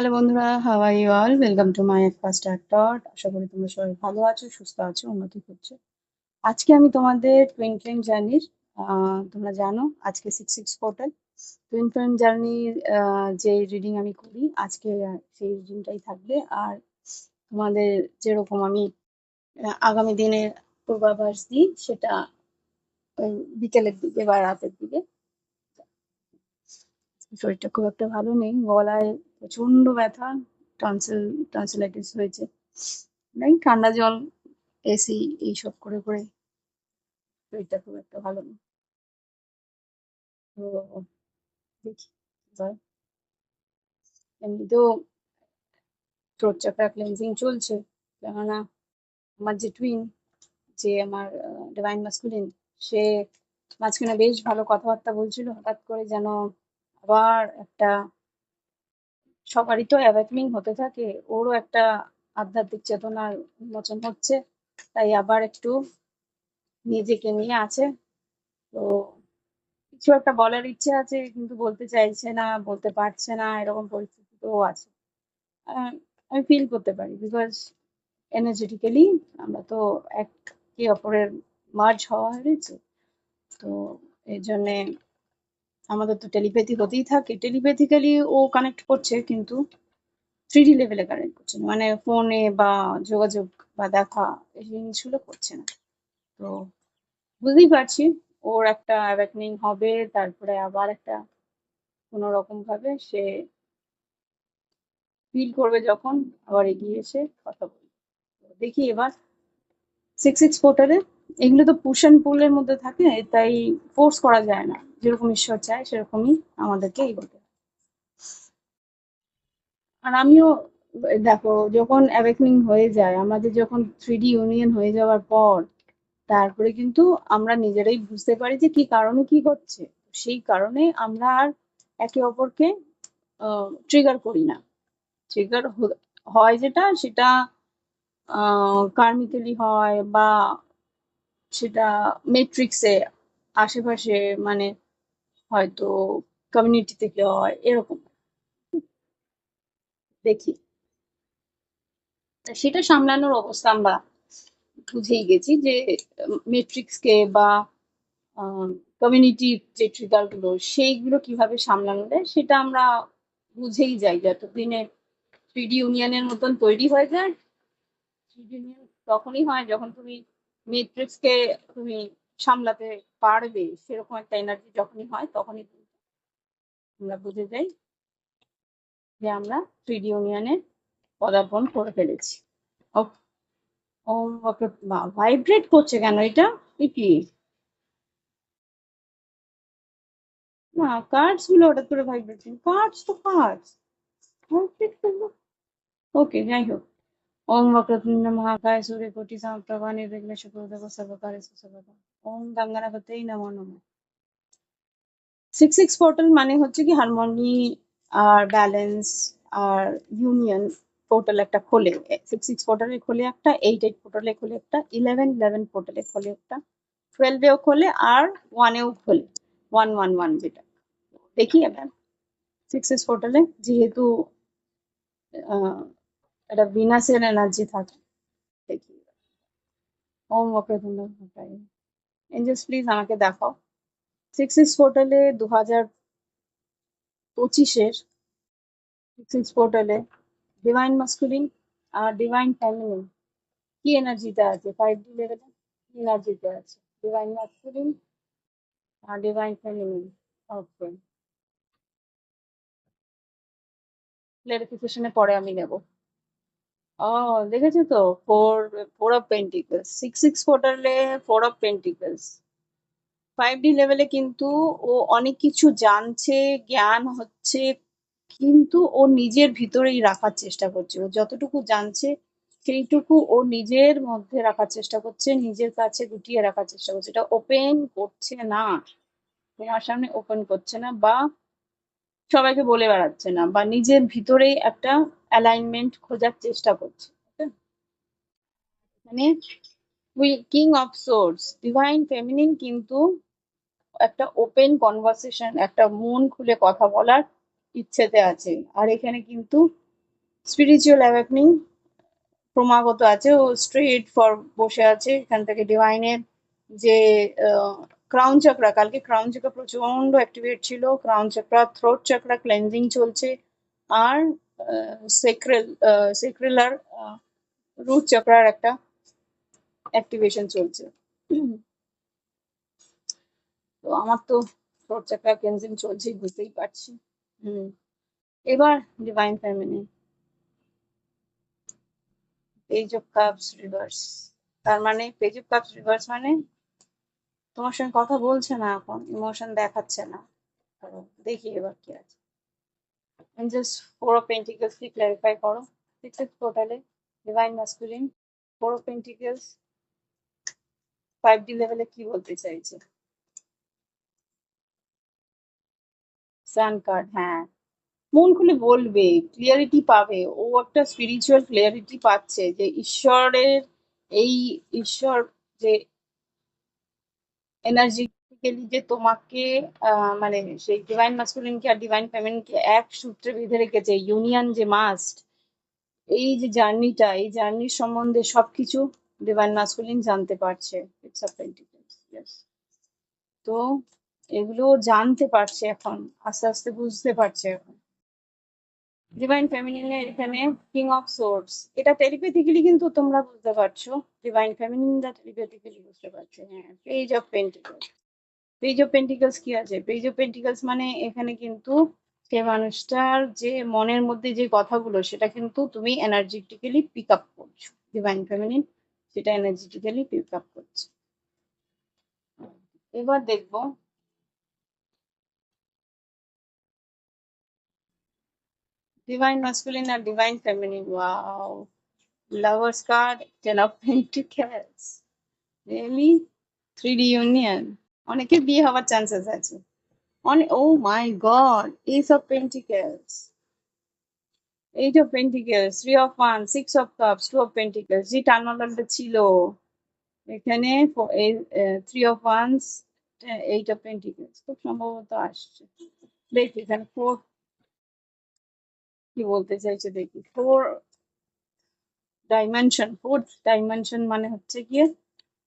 Hello বন্ধুরা you all welcome to my first dot আশা করি তোমরা সবাই ভালো আছো, সুস্থ আছো, উন্নতি করছ আজকে আমি তোমাদের টুইন ট্রেন জার্নির তোমরা জানো, আজকে six six portal twin train জার্নির যে রিডিং আমি করি, আজকে সেই রিডিংটাই থাকবে। আর তোমাদের যেরকম আমি আগামী দিনের পূর্বাভাস দিই, সেটা ওই বিকেলের দিকে বা রাতের দিকে। শরীরটা খুব একটা ভালো নেই, গলায় প্রচণ্ড ব্যথা টনসিল টনসিলাইটিস হয়েছে। ঠান্ডা জল এসি এইসব করে করে শরীরটা খুব একটা ভালো নেই তো দেখি এমনিতেও থ্রোট চাকরা ক্লেন্সিং চলছে, কেননা আমার যে টুইন যে আমার ডিভাইন মাস্কুলিন সে মাঝখানে বেশ ভালো কথাবার্তা বলছিল, হঠাৎ করে যেন আবার একটা সবারই তো অ্যাওয়াকেনিং হতে থাকে, ওরও একটা আধ্যাত্মিক চেতনার উন্মোচন হচ্ছে, তাই আবার একটু নিজেকে নিয়ে আছে। তো কিছু একটা বলার ইচ্ছে আছে, কিন্তু বলতে চাইছে না, বলতে পারছে না, এরকম পরিস্থিতিতেও আছে। আমি ফিল করতে পারি বিকজ এনার্জেটিক্যালি আমরা তো একে অপরের মার্জ হওয়া হয়েছে, তো এই জন্যে আমাদের তো টেলিপ্যাথি হতেই থাকে। টেলিপ্যাথিক্যালি ও কানেক্ট করছে কিন্তু থ্রি ডি লেভেলে কানেক্ট করছে না। মানে ফোনে বা যোগাযোগ বা দেখা, এই জিনিসগুলো করছে না। তো বুঝতেই পারছি, ওর একটা অ্যাওয়াকেনিং হবে, তারপরে আবার একটা কোনো রকম ভাবে সে ফিল করবে যখন, আবার এগিয়ে এসে কথা বলবে। দেখি এবার সিক্স সিক্স পোর্টালে এগুলো তো পুশ অ্যান্ড পুলের মধ্যে থাকে, তাই ফোর্স করা যায় না। যেরকম ঈশ্বর চায়, সেরকমই আমাদেরকে এগোতে। আর আমিও, দেখো, যখন অ্যাওয়েকনিং হয়ে যায়, আমাদের যখন থ্রি ইউনিয়ন হয়ে যাওয়ার পর, তারপরে কিন্তু আমরা নিজেরাই বুঝতে পারি যে কি কারণে কি হচ্ছে সেই কারণে আমরা আর একে অপরকে ট্রিগার করি না। ট্রিগার হয় যেটা, সেটা কার্মিক্যালি হয় বা সেটা মেট্রিক্সে আশেপাশে মানে হয়তো কমিউনিটি থেকে হয়, এরকম। দেখি। সেটা সামলানোর অবস্থা আমরা বুঝেই গেছি যে মেট্রিক্সকে বা কমিউনিটি যে ট্রিগারগুলো সেইগুলো কীভাবে সামলানো যায়, সেটা আমরা বুঝেই যাই। যতদিনে থ্রিডি ইউনিয়নের মতন তৈরি হয়ে যায় থ্রিডি ইউনিয়ন তখনই হয় যখন তুমি মেট্রিক্সকে তুমি সামলাতে পারবে, সেরকম একটা এনার্জি যখনই হয় তখনই আমরা বুঝে যাই যে আমরা থ্রিডি ইউনিয়নে পদার্পণ করে ফেলেছি। ও ওকে ভাইব্রেট করছে কেন এটা? কি না কার্ডসগুলো হঠাৎ করে ভাইব্রেট কার্ডস তো কার্ডস ভাইব্রেট করল ওকে যাই হোক। ওম মহাকায় সূর্য কোটি সমপ্রভা নির্বিঘ্ন শুক্রদেব সর্বকারে সুসর্বদা ওম গঙ্গানাপতেই নমো নমঃ সিক্স সিক্স পোর্টাল মানে হচ্ছে কি হারমোনি আর ব্যালেন্স আর ইউনিয়ন পোর্টাল একটা খোলে। সিক্স সিক্স পোর্টালে খোলে একটা এইট এইট পোর্টালে খোলে একটা ইলেভেন ইলেভেন পোর্টালে খোলে একটা টুয়েলভেও খোলে আর ওয়ানেও খোলে। ওয়ান ওয়ান ওয়ান যেটা। দেখি এবার। সিক্স সিক্স পোর্টালে যেহেতু একটা বিনাশের এনার্জি থাকে। দেখি ওম ওকেতুল্লাহ এঞ্জেলস প্লিজ আমাকে দেখাও। সিক্স সিক্স পোর্টালে দু হাজার পঁচিশের সিক্স সিক্স পোর্টালে ডিভাইন মাস্কুলিন আর ডিভাইন ফ্যামিলিন কি এনার্জিতে আছে? ফাইভ ডি লেভেলে কি এনার্জিতে আছে? ডিভাইন মাস্কুলিন আর ডিভাইন ফ্যামিলিন ওকে ক্লারিফিকেশনে পরে আমি নেব। ও, দেখেছ তো? Four four of pentacles six six পোর্টালে four of pentacles five D লেভেলে কিন্তু ও অনেক কিছু জানছে, জ্ঞান হচ্ছে, কিন্তু ও নিজের ভিতরেই রাখার চেষ্টা করছে। ও যতটুকু জানছে, সেইটুকু ও নিজের মধ্যে রাখার চেষ্টা করছে, নিজের কাছে গুটিয়ে রাখার চেষ্টা করছে। এটা ওপেন করছে না। তোমার সামনে ওপেন করছে না বা সবাইকে বলে বেড়াচ্ছে না বা নিজের ভিতরেই একটা অ্যালাইনমেন্ট খোঁজার চেষ্টা করছে মানে we king of swords divine feminine কিন্তু একটা ওপেন কনভারসেশন একটা মন খুলে কথা বলার ইচ্ছেতে আছে। আর এখানে কিন্তু স্পিরিচুয়াল অ্যাওয়েকনিং ক্রমাগত আছে, ও স্ট্রেট ফর বসে আছে, এখান থেকে ডিভাইনের যে ক্রাউন চক্রা কালকে ক্রাউন চক্রা প্রচণ্ড অ্যাক্টিভেট ছিল crown chakra throat chakra cleansing চলছে। আর সেক্রেল সেক্রেলার রুট চক্রার একটা অ্যাক্টিভেশন চলছে। তো আমার তো থ্রোট চক্রা ক্লেন্সিং চলছেই, বুঝতেই পারছি। হুম। এবার divine feminine page of cups reverse তার মানে পেজ অফ কাপস রিভার্স মানে? তোমার সঙ্গে কথা বলছে না এখন ইমোশন দেখাচ্ছে না। দেখি এবার কি আছে। জাস্ট ফোর অফ পেন্টিকলস কি ক্লারিফাই করো সিক্স টোটালে divine masculine four of pentacles five D লেভেলে কি বলতে চাইছে? সান কার্ড হ্যাঁ। মন খুলে বলবে ক্লিয়ারিটি পাবে। ও একটা স্পিরিচুয়াল ক্লিয়ারিটি পাচ্ছে যে ঈশ্বরের এই ঈশ্বর যে এনার্জিক্যালি যে তোমাকে মানে সেই ডিভাইন মাস্কুলিনকে আর ডিভাইন ফেমিনিনকে এক সূত্রে বেঁধে রেখেছে ইউনিয়ন যে মাস্ট এই যে জার্নিটা এই জার্নির সম্বন্ধে সবকিছু ডিভাইন মাস্কুলিন জানতে পারছে। ইটস অফ তো এগুলো জানতে পারছে এখন, আস্তে আস্তে বুঝতে পারছে এখন। ডিভাইন ফেমিনিনের এখানে কিং অফ সোর্স এটা টেলিপ্যাথিক্যালি কিন্তু তোমরা বুঝতে পারছ। ডিভাইন ফেমিনিনরা টেলিপ্যাথিক্যালি বুঝতে পারছ হ্যাঁ page of pentacles page of pentacles কি আছে? পেজ অফ পেন্টিকলস মানে এখানে কিন্তু সে মানুষটার যে মনের মধ্যে যে কথাগুলো, সেটা কিন্তু তুমি এনার্জেটিক্যালি পিক আপ করছ। ডিভাইন ফেমিনিন সেটা এনার্জেটিক্যালি পিক আপ করছে। এবার দেখব। ডিভাইন masculine আর divine feminine, wow! Lovers card, ten of pentacles really? 3d union অনেকের বিয়ে হওয়ার চান্সেস আছে। অনেক ও my god ace of pentacles eight of pentacles, three of wands, six of cups, two of pentacles, যে টার্নালটা ছিল। এখানে three of wands eight of pentacles খুব সম্ভবত আসছে। দেখি এখানে ফোর কি বলতে চাইছে, দেখি। ফোর ডাইমেনশন ফোর্থ ডাইমেনশন মানে হচ্ছে গিয়ে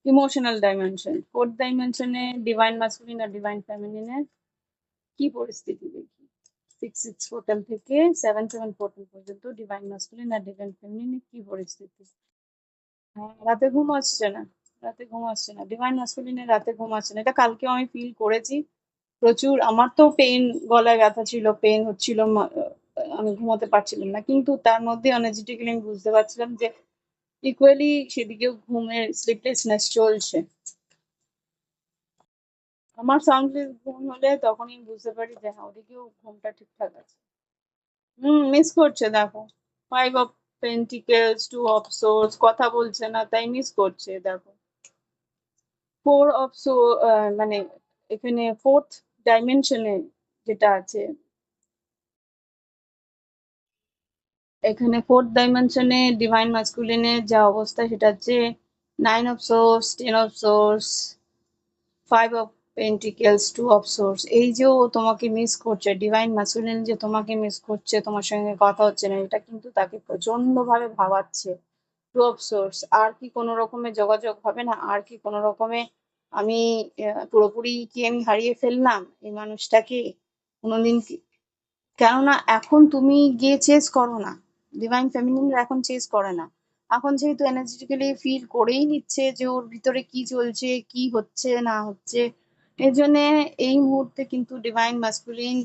ইমোশনাল ডাইমেনশন ফোর্থ ডাইমেনশনে ডিভাইন মাস্কুলিন আর ডিভাইন ফ্যামিলিনের কি পরিস্থিতি দেখি? সিক্স সিক্স পোর্টাল থেকে সেভেন সেভেন পোর্টাল পর্যন্ত ডিভাইন মাস্কুলিন আর ডিভাইন ফ্যামিলিনের কি পরিস্থিতি? হ্যাঁ, রাতে ঘুম আসছে না রাতে ঘুম আসছে না। ডিভাইন মাস্কুলিনের রাতে ঘুম আসছে না। এটা কালকেও আমি ফিল করেছি। প্রচুর আমার তো পেন গলায় ব্যথা ছিল পেন হচ্ছিল আমি ঘুমাতে পারছিলাম না। কিন্তু তার মধ্যে এনার্জেটিক্যালি আমি বুঝতে পারছিলাম যে ইকুয়ালি সেদিকেও ঘুমের স্লিপলেসনেস চলছে। আমার সাউন্ডলেস ঘুম হলে তখনই বুঝতে পারি যে হ্যাঁ ওদিকেও ঘুমটা ঠিকঠাক আছে। হুম মিস করছে, দেখো। Five of pentacles two of swords কথা বলছে না, তাই মিস করছে, দেখো। ফোর অফ সো মানে এখানে ফোর্থ ডাইমেনশনে যেটা আছে এখানে ফোর্থ ডাইমেনশনে ডিভাইন মাস্কুলিনের যা অবস্থা সেটা হচ্ছে nine of swords ten of swords five of pentacles two of swords এই যে ও তোমাকে মিস করছে ডিভাইন মাস্কুলিন যে তোমাকে মিস করছে, তোমার সঙ্গে কথা হচ্ছে না, এটা কিন্তু তাকে প্রচণ্ড ভাবে ভাবাচ্ছে। টু অফ সোর্স আর কি কোনো রকমের যোগাযোগ হবে না, আর কি কোনো রকমে আমি পুরোপুরি কি আমি হারিয়ে ফেললাম এই মানুষটাকে? কোনোদিন কেননা এখন তুমি গিয়ে চেস করো না। ডিভাইন ফেমিনিনরা এখন চেস করে না। এখন যেহেতু এনার্জেটিক্যালি ফিল করেই নিচ্ছে যে ওর ভিতরে কি চলছে, কি হচ্ছে, না হচ্ছে এর জন্য এই মুহূর্তে কিন্তু ডিভাইন মাস্কুলিন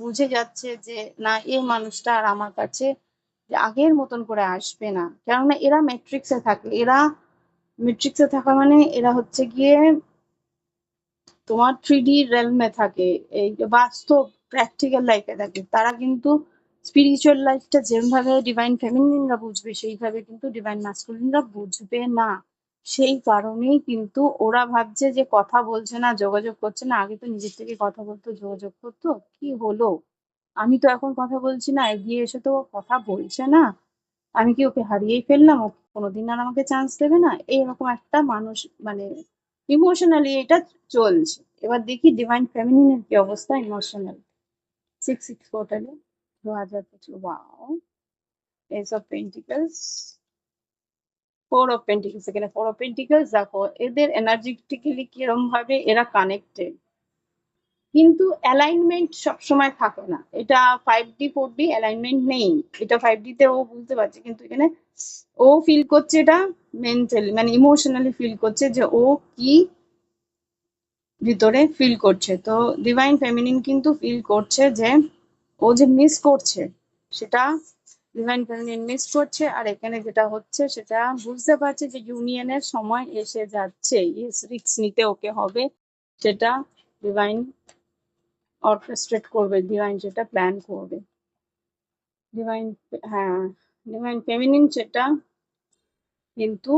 বুঝে যাচ্ছে যে, না এই মানুষটা আর আমার কাছে আগের মতন করে আসবে না। কেননা এরা ম্যাট্রিক্সে থাকে, এরা ম্যাট্রিক্সে থাকা মানে এরা হচ্ছে গিয়ে তোমার থ্রি ডি রেলমে থাকে, এই বাস্তব প্র্যাকটিক্যাল লাইফে থাকে। তারা কিন্তু স্পিরিচুয়াল লাইফটা যেভাবে ডিভাইন ফেমিনিনরা বুঝবে, সেইভাবে কিন্তু ডিভাইন মাস্কুলিনরা বুঝবে না। সেই কারণেই কিন্তু ওরা ভাবছে যে কথা বলছে না, যোগাযোগ করছে না। আগে তো নিজের থেকে কথা বলতো, যোগাযোগ করতো। কি হলো? আমি তো এখন কথা বলছি না, এগিয়ে এসে তো কথা বলছে না। আমি কি ওকে হারিয়েই ফেললাম? ও কোনোদিন আর আমাকে চান্স দেবে না? এইরকম একটা মানুষ মানে ইমোশনালি এটা চলছে। এবার দেখি ডিভাইন ফেমিনিনের কি অবস্থা ইমোশনাল সিক্স সিক্স পোর্টালে দু হাজার পঁচিশ wow ace of pentacles four of pentacles এখানে ফোর অফ পেন্টিকলস দেখো, এদের এনার্জেটিক্যালি কিরম ভাবে এরা কানেক্টেড কিন্তু অ্যালাইনমেন্ট সবসময় থাকে না। এটা five D four D alignment নেই। এটা ফাইভ তে ও বুঝতে পারছে, কিন্তু এখানে ও ফিল করছে এটা মেন্টালি মানে ইমোশনালি ফিল করছে যে ও কি ভিতরে ফিল করছে। তো ডিভাইন ফেমিনিন কিন্তু ফিল করছে যে ও যে মিস করছে, সেটা ডিভাইন ফেমিনিন মিস করছে, আর এখানে যেটা হচ্ছে, সেটা বুঝতে পারছে যে ইউনিয়নের সময় এসে যাচ্ছে ইয়েস রিক্স নিতে ওকে হবে, সেটা ডিভাইন অর্কেস্ট্রেট করবে ডিভাইন যেটা প্ল্যান করবে। ডিভাইন হ্যাঁ ডিভাইন ফেমিনিন সেটা কিন্তু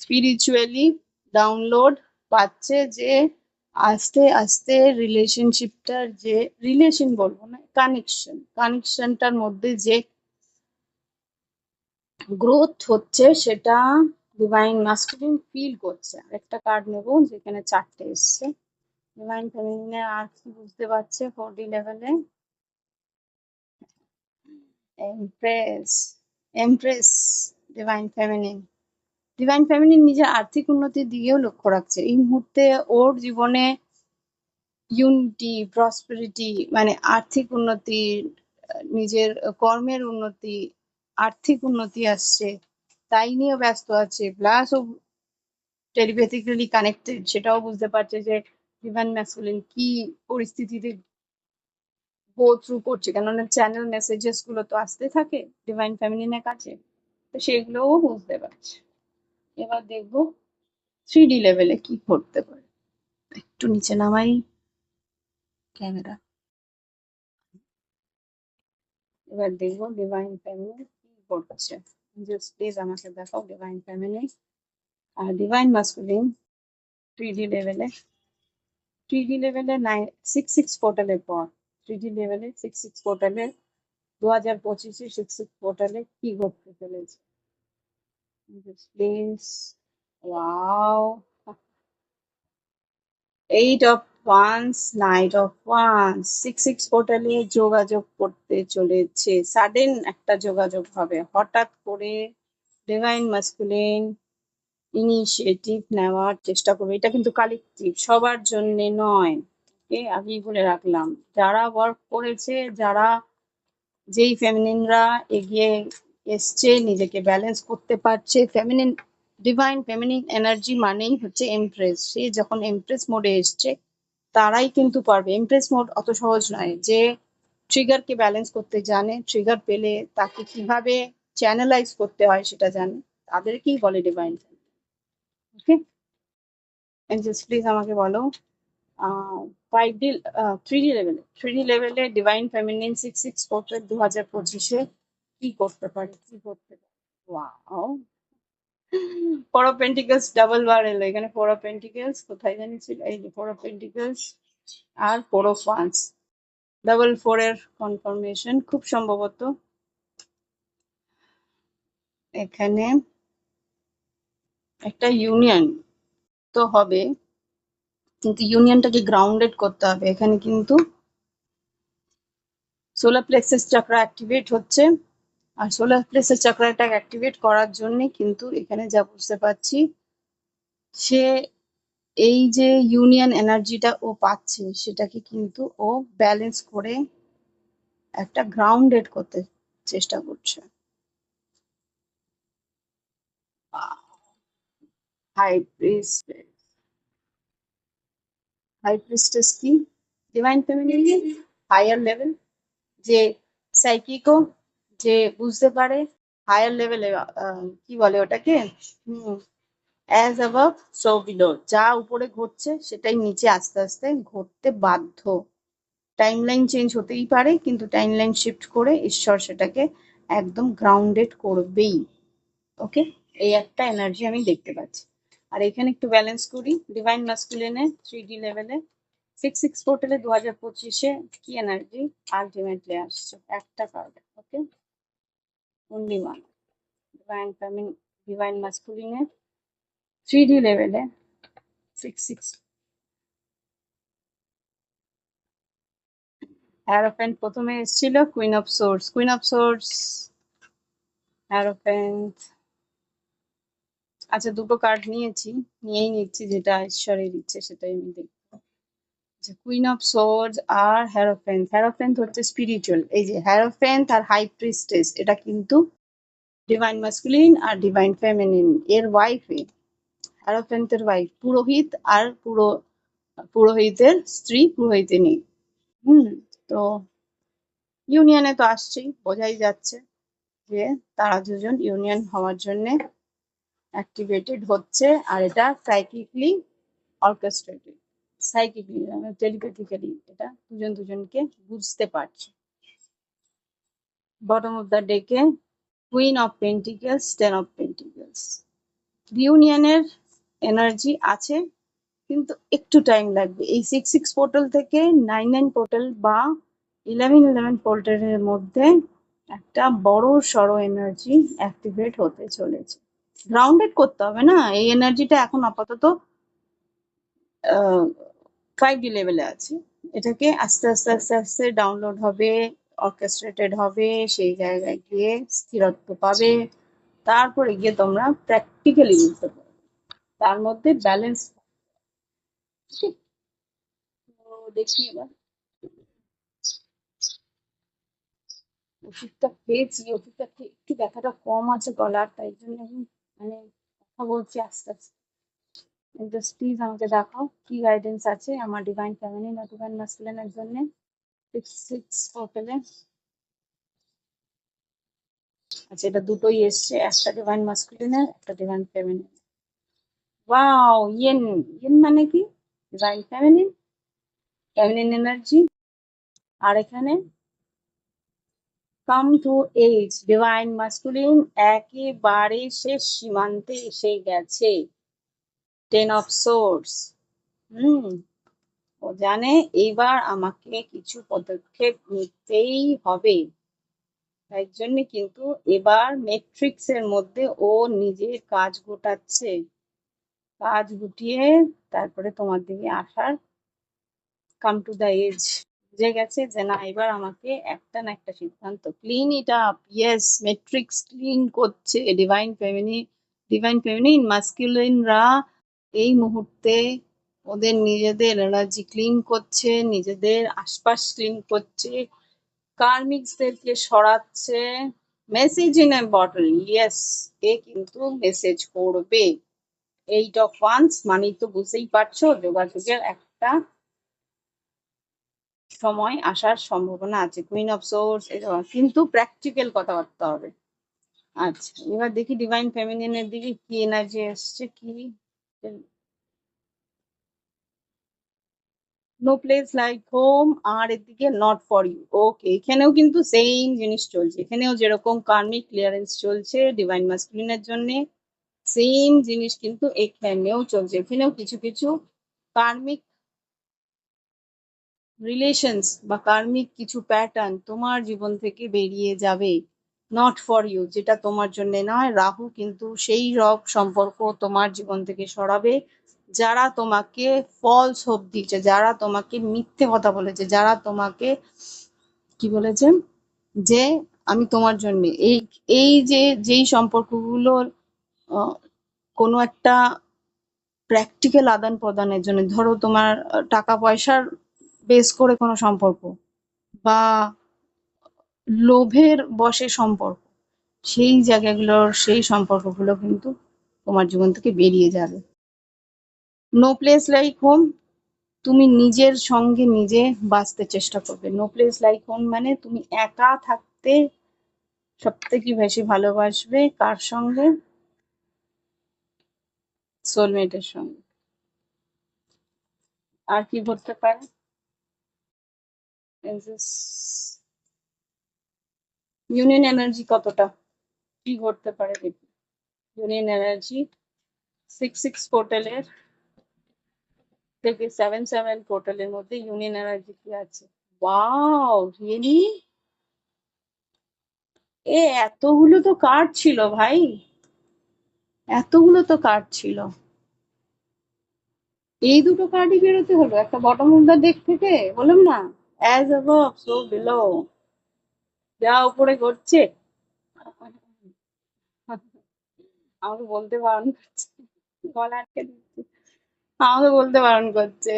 স্পিরিচুয়ালি ডাউনলোড পাচ্ছে যে আস্তে আস্তে রিলেশনশিপটার যে রিলেশন বলব না কানেকশন কানেকশনটার মধ্যে যে গ্রোথ হচ্ছে, সেটা ডিভাইন মাস্কুলিন ফিল করছে। আর একটা কার্ড নেব যেখানে চারটে এসছে। ডিভাইন ফেমিনিনে আর কি বুঝতে পারছে? ফোর ডি লেভেলে empress empress divine feminine divine feminine নিজের আর্থিক উন্নতির দিকেও লক্ষ্য রাখছে। এই মুহূর্তে ওর জীবনে ইউনিটি প্রসপেরিটি মানে আর্থিক উন্নতি, নিজের কর্মের উন্নতি, আর্থিক উন্নতি আসছে। তাই নিয়েও ব্যস্ত আছে। প্লাস ও টেলিপ্যাথিক্যালি কানেক্টেড সেটাও বুঝতে পারছে যে ডিভাইন ম্যাসকুলিন কি পরিস্থিতিতে গো থ্রু করছে। কেননা চ্যানেল মেসেজেসগুলো তো আসতে থাকে ডিভাইন ফ্যামিলিনের কাছে। তো সেগুলোও বুঝতে পারছে। এবার দেখব থ্রি ডি লেভেলে কি করতে পারে। একটু নিচে নামাই। ক্যামেরা এবার দেখব ডিভাইন ফ্যামিলি কি করছে। জাস্ট প্লিজ আমাকে দেখাও ডিভাইন ফ্যামিলি আর ডিভাইন মাস্কুলিন থ্রি ডি লেভেলে থ্রি ডি লেভেলে নাইন সিক্স সিক্স পোর্টালের পর। থ্রি ডি লেভেলে সিক্স সিক্স পোর্টালে দু হাজার পঁচিশে সিক্স সিক্স পোর্টালে কি ঘটতে চলেছে? Please wow eight of wands knight of wands six six পোর্টালে যোগাযোগ করতে চলেছে। সাডেন একটা যোগাযোগ হবে। হঠাৎ করে ডিভাইন মাস্কুলিন ইনিশিয়েটিভ নেওয়ার চেষ্টা করবে। এটা কিন্তু কালেকটিভ সবার জন্য নয়। ওকে আগেই বলে রাখলাম। যারা ওয়ার্ক করেছে, যারা যেই ফেমিনিনরা এগিয়ে এসছে, নিজেকে ব্যালেন্স করতে পারছে। ফেমিনিন ডিভাইন ফেমিনিন এনার্জি মানেই হচ্ছে এমপ্রেস সে যখন এমপ্রেস মোডে এসছে, তারাই কিন্তু পারবে। এমপ্রেস মোড অত সহজ নয় যে ট্রিগারকে ব্যালেন্স করতে জানে ট্রিগার পেলে তাকে কীভাবে চ্যানেলাইজ করতে হয় সেটা জানে। তাদেরকেই বলে ডিভাইন ওকে জাস্ট প্লিজ আমাকে বলো ফাইভ ডি থ্রি ডি লেভেলে থ্রি ডি লেভেলে ডিভাইন ফেমিনিন সিক্স সিক্স ফোর্টের দু হাজার পঁচিশে কি করতে পারি? কি করতে পারে? ওয়াও ফোর পেন্টিকলস ডাবল বার এলো। এখানে ফোর পেন্টিকলস কোথায় জানি ছিল? এই যে four pentacles R four of wands double four এর কনফার্মেশন খুব সম্ভবত। এখানে একটা ইউনিয়ন তো হবে। কিন্তু ইউনিয়নটাকে গ্রাউন্ডেড করতে হবে। এখানে কিন্তু সোলার প্লেক্সাস চাকরা অ্যাক্টিভেট হচ্ছে। আর সোলার প্লেক্সাস চাকরাটা অ্যাক্টিভেট করার জন্য কিন্তু এখানে যা বুঝতে পারছি, সে এই যে ইউনিয়ন এনার্জিটা ও পাচ্ছে, সেটাকে কিন্তু ও ব্যালেন্স করে একটা গ্রাউন্ডেড করতে চেষ্টা করছে। কি? ডিভাইন ফেমিনিন হায়ার লেভেল যে সাইকিকো যে বুঝতে পারে হায়ার লেভেলে কি বলে ওটাকে? অ্যাজ অ্যাবাভ সো বিলো যা উপরে ঘটছে সেটাই নিচে আস্তে আস্তে ঘটতে বাধ্য। টাইম লাইন চেঞ্জ হতেই পারে, কিন্তু টাইম লাইন শিফট করে ঈশ্বর সেটাকে একদম গ্রাউন্ডেড করবেই। ওকে এই একটা এনার্জি আমি দেখতে পাচ্ছি। আর এখানে একটু ব্যালেন্স করি। ডিভাইন মাস্কুলিনে থ্রি ডি লেভেলে সিক্স সিক্স পোর্টালে দু হাজার পঁচিশে কি এনার্জি আলটিমেটলি আসছে? একটা card okay one divine feminine divine মাস্কুলিনে three D লেভেলে সিক্স সিক্স হ্যারোফেন্ট প্রথমে এসেছিল queen of swords queen of swords hierophant আচ্ছা দুটো কার্ড নিয়েছি, নিয়েই নিচ্ছি যেটা ঈশ্বরের ইচ্ছে সেটাই আমি দেখব যে কুইন অফ সোর্স আর হ্যারোফেন্ট হ্যারোফেন্ট হচ্ছে স্পিরিচুয়াল এই যে হ্যারোফেন্ট আর হাই প্রিস্টেস এটা কিন্তু ডিভাইন মাস্কুলিন আর ডিভাইন ফেমিনিন এর ওয়াইফে হ্যারোফেন্টের ওয়াইফ পুরোহিত আর পুরো, পুরোহিতের স্ত্রী পুরোহিতিনী। হুম, তো ইউনিয়নে তো আসছেই, বোঝাই যাচ্ছে যে তারা দুজন ইউনিয়ন হওয়ার জন্য অ্যাক্টিভেটেড হচ্ছে আর এটা সাইকিকলি অর্কেস্ট্রেটেড সাইকিকলি টেলিপ্যাথিক্যালি এটা দুজন দুজনকে বুঝতে পারছে। বটম অফ দ্য ডেকে queen of pentacles ten of pentacles ইউনিয়নের এনার্জি আছে, কিন্তু একটু টাইম লাগবে। এই সিক্স সিক্স পোর্টাল থেকে নাইন নাইন পোর্টাল বা ইলেভেন ইলেভেন পোর্টালের মধ্যে একটা বড় সড়ো এনার্জি অ্যাক্টিভেট হতে চলেছে। গ্রাউন্ডেড করতে হবে না, এই এনার্জিটা এখন আপাতত ফাইভ ডি লেভেলে আছে। এটাকে আস্তে আস্তে আস্তে আস্তে ডাউনলোড হবে অর্কেস্ট্রেটেড হবে সেই জায়গায় গিয়ে স্থিরত্ব পাবে। তারপরে গিয়ে তোমরা প্র্যাকটিক্যালি বুঝতে পারবে। তার মধ্যে ব্যালেন্স দেখি এবার। ওষুধটা খেয়েছি ওষুধটা একটু ব্যথাটা কম আছে গলার তাই জন্য আমি মানে কথা বলছি আস্তে আস্তে। জাস্ট প্লিজ আমাকে দেখাও, কি গাইডেন্স আছে আমার ডিভাইন ফ্যামিলি না ডিভাইন মাস্কুলিনের জন্য। সিক্স সিক্স পোর্টালে আচ্ছা এটা দুটোই এসছে, একটা ডিভাইন মাস্কুলিনের একটা divine feminine wow yin yin মানে কি? ডিভাইন ফেমিনিন ফেমিনিন এনার্জি আর এখানে come to age divine masculine একেবারে শেষ সীমান্তে এসে গেছে। টেন অফ সোর্স হুম, ও জানে এইবার আমাকে কিছু পদক্ষেপ নিতেই হবে। তাই জন্য কিন্তু এবার ম্যাট্রিক্স এর মধ্যে ও নিজের কাজ গোটাচ্ছে। কাজ গুটিয়ে তারপরে তোমার দিকে আসার কাম টু দ্য এজ বুঝে গেছে যে না, এবার আমাকে একটা না একটা সিদ্ধান্ত। Clean it up yes matrix clean করছে। ডিভাইন ফেমিনি ডিভাইন ফেমিনিন মাস্কুলিনরা এই মুহূর্তে ওদের নিজেদের এনার্জি ক্লিন করছে, নিজেদের আশপাশ ক্লিন করছে কার্মিক্সদেরকে সরাচ্ছে message in a bottle yes এ কিন্তু মেসেজ করবে। এইট অফ ওয়ান্স মানেই তো বুঝতেই পারছ, যোগাযোগের একটা সময় আসার সম্ভাবনা আছে। কুইন অফ সোর্স কিন্তু প্র্যাকটিক্যাল কথাবার্তা হবে। আচ্ছা এবার দেখি ডিভাইন ফেমিনিনের দিকে কি এনার্জি এসছে কি নো প্লেস লাইক হোম আর এদিকে নট ফর ইউ ওকে এখানেও কিন্তু সেম জিনিস চলছে। এখানেও যেরকম কার্মিক ক্লিয়ারেন্স চলছে ডিভাইন মাস্কুলিনের জন্য সেম জিনিস কিন্তু এখানেও চলছে। এখানেও কিছু কিছু কার্মিক রিলেশনস বা কার্মিক কিছু প্যাটার্ন তোমার জীবন থেকে বেরিয়ে যাবে। নট ফর ইউ যেটা তোমার জন্য নয়। রাহু কিন্তু সেই রক সম্পর্ক তোমার জীবন থেকে সরাবে, যারা তোমাকে ফলস হোপ দিয়েছে, যারা তোমাকে মিথ্যে কথা বলেছে, যারা তোমাকে, কি বলেছে? যে আমি তোমার জন্য, এই এই যে, যেই সম্পর্কগুলোর কোনো একটা প্র্যাকটিক্যাল আদান প্রদানের জন্য, ধরো তোমার টাকা পয়সার বেস করে কোনো সম্পর্ক, বা লোভের বসে সম্পর্ক। সেই জায়গাগুলোর সেই সম্পর্কগুলো কিন্তু তোমার জীবন থেকে বেরিয়ে যাবে। নো প্লেস লাইক হোম তুমি নিজের সঙ্গে নিজে বাঁচতে চেষ্টা করবে। নো প্লেস লাইক হোম মানে তুমি একা থাকতে সব থেকে বেশি ভালোবাসবে কার সঙ্গে? সোলমেটের সঙ্গে। আর কি ঘটতে পারে? ইউনিয়ন এনার্জি কতটা? কি ঘটতে পারে ইউনিয়ন এনার্জি সিক্স সিক্স পোর্টালের থেকে সেভেন সেভেন পোর্টালের মধ্যে ইউনিয়ন এনার্জি কি আছে? রিয়েলি এ, এতগুলো তো কার্ড ছিল ভাই। এতগুলো তো কার্ড ছিল। এই দুটো কার্ডই বেরোতে হলো। একটা বটম ডেক থেকে, বললাম না? অ্যাজ অ্যাবভ সো বিলো যা উপরে ঘটছে। আমাকে বলতে বারণ করছে। গলা আটকে দিচ্ছে। আমাকে বলতে বারণ করছে।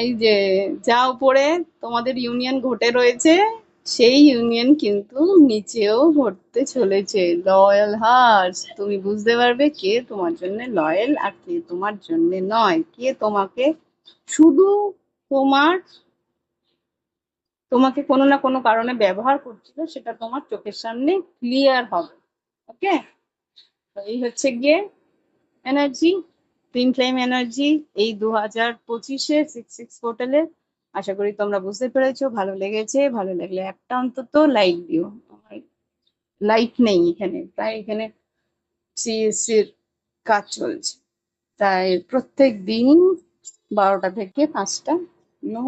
এই যে, যা উপরে তোমাদের ইউনিয়ন ঘটে রয়েছে, সেই ইউনিয়ন কিন্তু নিচেও ঘটতে চলেছে। লয়াল হার্স তুমি বুঝতে পারবে কে তোমার জন্য লয়াল আর কে তোমার জন্য নয়। কে তোমাকে শুধু তোমার তোমাকে কোনো না কোনো কারণে ব্যবহার করছিল, সেটা তোমার চোখের সামনে ক্লিয়ার হবে। ওকে এই হচ্ছে গিয়ে এনার্জি তিন ফ্লেম এনার্জি এই দু হাজার পঁচিশে সিক্স সিক্স পোর্টালে আশা করি তোমরা বুঝতে পেরেছ, ভালো লেগেছে, ভালো লাগলে একটা অন্তত লাইক দিও। আমার লাইট নেই এখানে, তাই এখানে সিএসসির কাজ চলছে। তাই প্রত্যেক দিন বারোটা থেকে পাঁচটা নো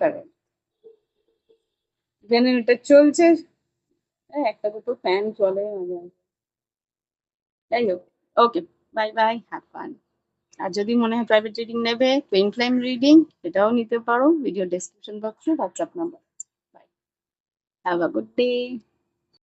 কারেন্ট জেনারেটর চলছে। একটা দুটো ফ্যান চলে। যাই হোক okay bye bye have fun আর যদি মনে হয় প্রাইভেট রিডিং নেবে পেন ফ্লেম রিডিং এটাও নিতে পারো। ভিডিও ডেসক্রিপশন বক্সে WhatsApp number bye have a good day